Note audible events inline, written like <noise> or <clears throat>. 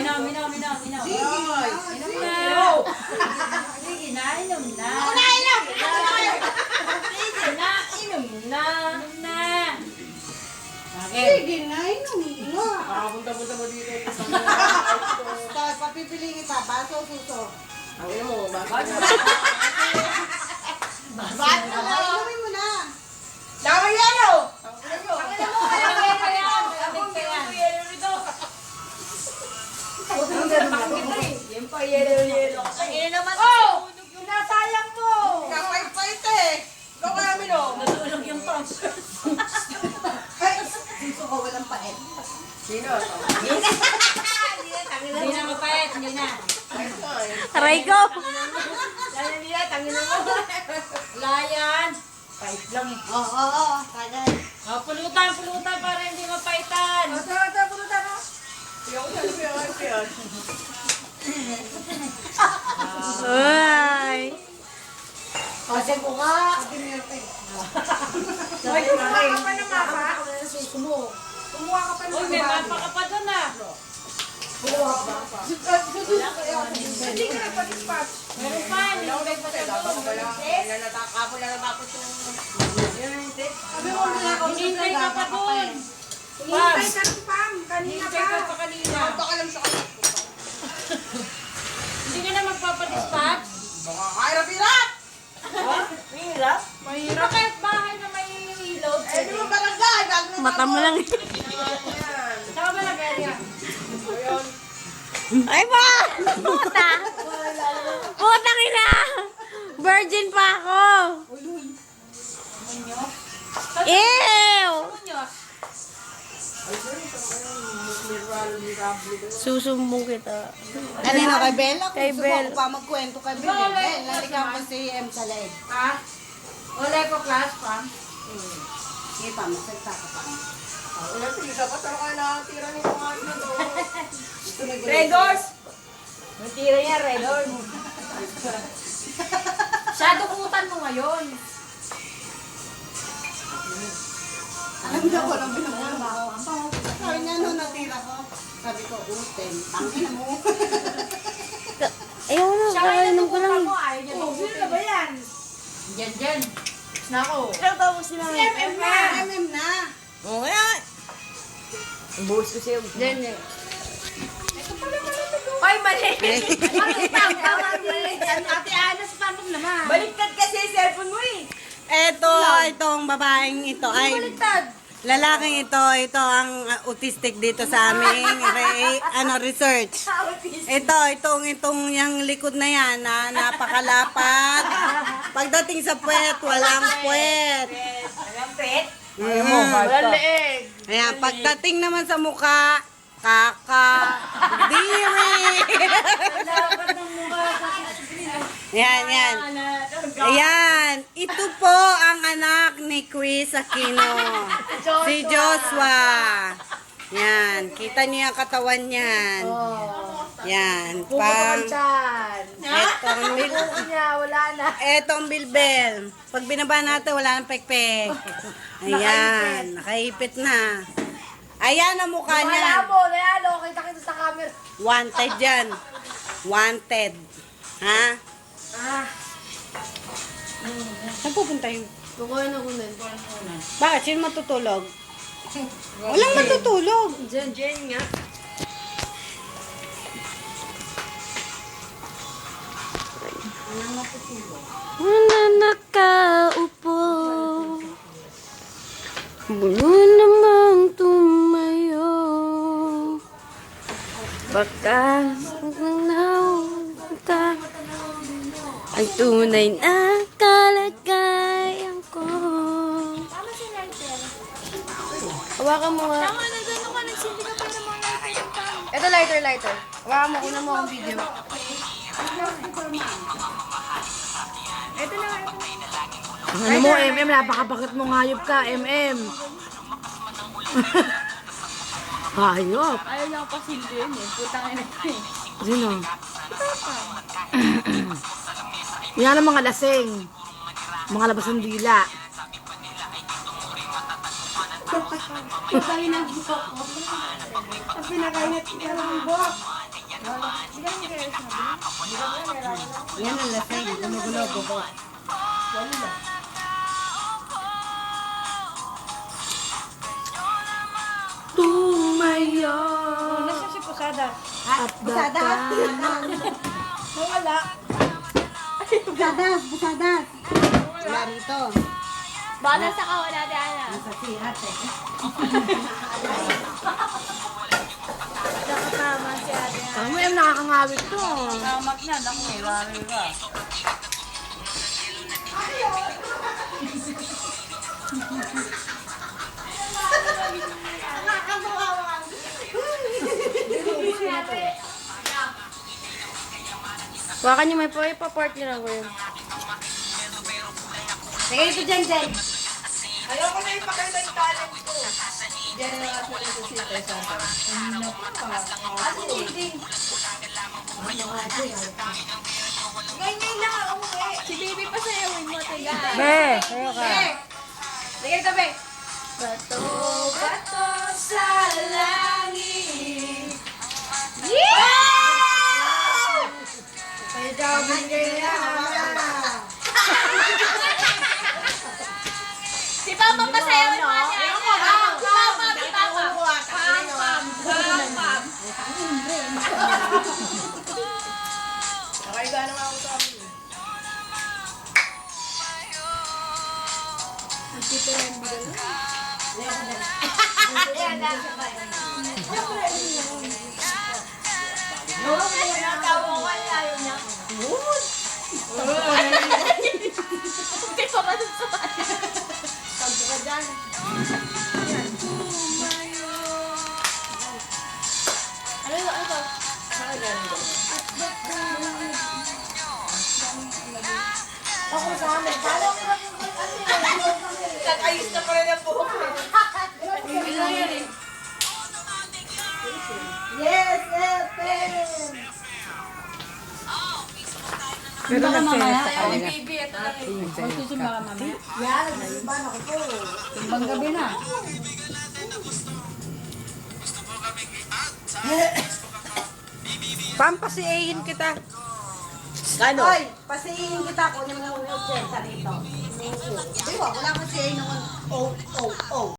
inom, inom, inom, inom. Sige na. Inom na. Sige na, inom na. Ako na, inom! Sige na, inom na. Inom na. Sige na, inom na. Makapunta-punta mo dito. Dahil papipiliin kita, baso o suso. Ang ino mo, bakit? Baso na, inumin mo na. Dami yelo! Yan pa, yelo, yelo. Ang naman. Oh! Sinasayang mo! Kapait-pait eh. Ikaw kaya minom. Natulog yung pump. Ay, suso ko walang pait. Sino? Hindi na mapayat, hindi na. Aray ko. Lalo nila, tangin mo. Wala yan. Pait lang eh. Oo, oo, oo. Oh, pulutan, pulutan para hindi mapaitan. Ay. Kasi ko nga. Ay, kumuha ka pa ng mapa. Kumuha ka pa ng Uy, may mapa. mapa ka pa doon ah. Hindi ka nagpa-dispatch. Meron pa, hindi ko pa sa doon. Sabi mo na ako. Hinintay ka pa doon. Hintay ka rin, Pam. Kanina Hinintay ka pa. pa kanina. Baka lang sa kanila. Hindi ka na magpapadispatch. Baka kahirap-hirap. Mahirap? Mahirap. Kahit bahay na may ilaw. Eh, di mo barangay. Mata mo lang. Saka ba nag-area? Ay ba? Puta. Putang ina. Virgin pa ako. Ew. Susumbong kita. Kanina kay Bella, kung Kay gusto Bella. ako pa magkwento kay Bella. Bella, naligaw ko si M sa leeg. Ha? Wala ko class pa. Sige pa, masalita ka pa. Wala, sige, dapat ano kayo nakatira ni mga ano doon. Red Doors. May tira niya, Red Doors. Siya, dukutan mo ngayon. Alam niya ko lang binabulong ako. Sabi ko, uten. Tangin na mo. Ayaw na. Kakainom ko lang. Ayaw niya Oh, sino ba yan? Diyan, diyan. Nako. Ilang tapos sila. MM na. MM na. Oo kaya. Buhos ko siya. Diyan, diyan. Ay, mali. Ano <laughs> pam? Tama Ate Ana, si Pam naman. Baliktad kasi yung cellphone mo eh. Eto, itong babaeng ito ay Baliktad. Lalaking ito, ito ang uh, autistic dito sa aming re, ano research. Ito, itong itong yung likod na yan na napakalapad. Pagdating sa puwet, walang puwet. Alam, pet? Mm. Walang leeg. Ayan, pagdating naman sa mukha, kaka, diri. yan, yan. Ayan, ito po ang anak ni Chris Aquino. Si Joshua. Yan, kita niyo ang katawan niyan. Yan, pang... Ang bil... Niya, wala na. Ito ang bilbel. Pag binaba natin, wala nang pekpek. <laughs> Ayan, nakaipit na. Ayan ang mukha Wala niya. mo, ayan o, kita-kita sa camera. Wanted yan. Wanted. Ha? Ah, Saan pupunta yun? kukuha na ko nun. Bakit? Sino matutulog? <laughs> Walang matutulog. Jen, Jen nga. Wala nakaupo. Bulo namang tumayo. Baka nauta ang tunay na Hawakan mo nga. Ito, lighter, lighter. Hawakan mo, kuna mo akong video. Ano mo, MM? Napakabakit mo ngayop ka, MM. <laughs> Hayop. Ayaw niya ako pasilin eh. Putang ina ko eh. Sino? <clears throat> Yan ang mga lasing. Mga labas ng dila. Pinakainat niya ng buhok. Yan ang lasing. Gumugulo, buko. Tumayo. Nasa si Pusada. At busadas. Nawala. Busadas, busadas. Wala rito. Baka nasa kawala di ana. Sa sihat eh. Nakatama si ate. Ano yung nakakangawit to? Tamak na. Naku, lari ka. Baka niyo may po ipa-part niyo lang ko yun. Sige ito dyan, dyan. Ayoko na ipakita yung talent ko. Diyan na nga sila sa sita sa Ate Ding. Ganyan lang ako. Si baby pa sayawin mo, tiga. Be, sayo ka. Sige, tabi. Bato. Bato sa langit. Ayos na pala ng buhok. Yes, FM. Pero na mamaya. Baby, ito lang yun. Magsusunod ka mamaya. Yan, nagsisimbahan ako po. Tumbang gabi na. <laughs> Pampasiayin kita. Gano? Hoy, pasihin kita ko yung mga 80 rito. Di ba, wala kasi ay naman. Oh, oh, oh.